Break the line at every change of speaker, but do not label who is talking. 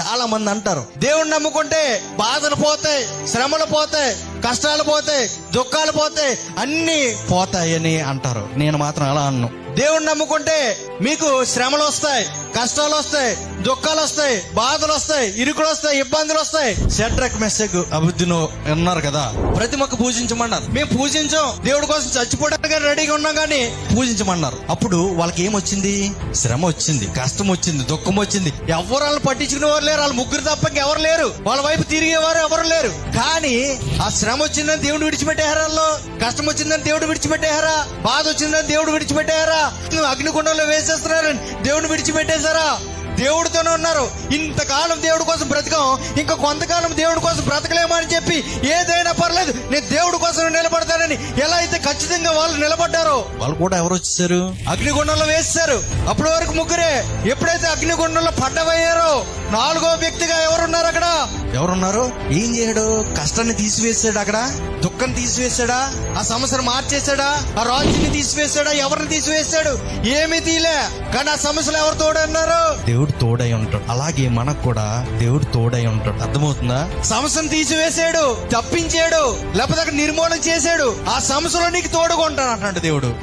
చాలా మంది అంటారు. దేవుణ్ణి నమ్ముకుంటే బాధలు పోతాయి శ్రమలు పోతాయి కష్టాలు పోతాయి దుఃఖాలు పోతాయి అన్ని పోతాయని అంటారు. నేను మాత్రం అలా అన్ను. దేవుణ్ణి నమ్ముకుంటే మీకు శ్రమలు వస్తాయి కష్టాలు వస్తాయి దుఃఖాలు వస్తాయి బాధలు వస్తాయి ఇరుకులు వస్తాయి ఇబ్బందులు వస్తాయి. సెట్రక్ మెస్సెగ్ అభివృద్ధిలో ఉన్నారు కదా ప్రతిమకు పూజించమన్నారు. మేము పూజించాం. దేవుడి కోసం చచ్చిపోవడానికి రెడీగా ఉన్నాం కానీ పూజించమన్నారు. అప్పుడు వాళ్ళకి ఏమొచ్చింది శ్రమ వచ్చింది కష్టం వచ్చింది దుఃఖం వచ్చింది. ఎవరు వాళ్ళని పట్టించుకునే వారు లేరు వాళ్ళ ముగ్గురు తప్ప ఎవరు లేరు. వాళ్ళ వైపు తిరిగేవారు ఎవరు లేరు. కానీ ఆ శ్రమ వచ్చిందని దేవుడు విడిచిపెట్టేహారా వాళ్ళు కష్టం వచ్చిందని దేవుడు విడిచిపెట్టేహారా బాధ వచ్చిందని దేవుడు విడిచిపెట్టేహారా అగ్నిగుండంలో వేసేస్తున్నారని దేవుడు విడిచిపెట్టేశారా? దేవుడితోనే ఉన్నారు. ఇంతకాలం దేవుడి కోసం బ్రతకం ఇంకా కొంతకాలం దేవుడి కోసం బ్రతకలేమో అని చెప్పి ఏదైనా పర్లేదు నేను దేవుడి కోసం నిలబడతానని ఎలా అయితే ఖచ్చితంగా వాళ్ళు నిలబడ్డారో. వాళ్ళు కూడా ఎవరు వచ్చేసారు? అగ్నిగుండంలో వేసేశారు అప్పటి వరకు ముగ్గురే. ఎప్పుడైతే అగ్నిగుండంలో పడ్డవయ్యారో నాలుగో వ్యక్తిగా ఎవరున్నారు? ఎవరున్నారు? ఏం చేయడు? కష్టాన్ని తీసివేసాడు అక్కడ? దుఃఖం తీసివేశాడా ఆ సమస్యను మార్చేశాడా ఆ రాజుని తీసివేశాడా ఎవరిని తీసివేశాడు ఏమి తీలే కానీ ఆ సమస్యలు ఎవరు తోడన్నారు దేవుడు తోడై ఉంటాడు. అలాగే మనకు కూడా దేవుడు తోడై ఉంటాడు. అర్థమవుతుందా? సమస్యను తీసివేశాడు తప్పించాడు లేకపోతే నిర్మూలన చేశాడు. ఆ సమస్యలో నీకు తోడుగా ఉంటాను అంటాడు దేవుడు.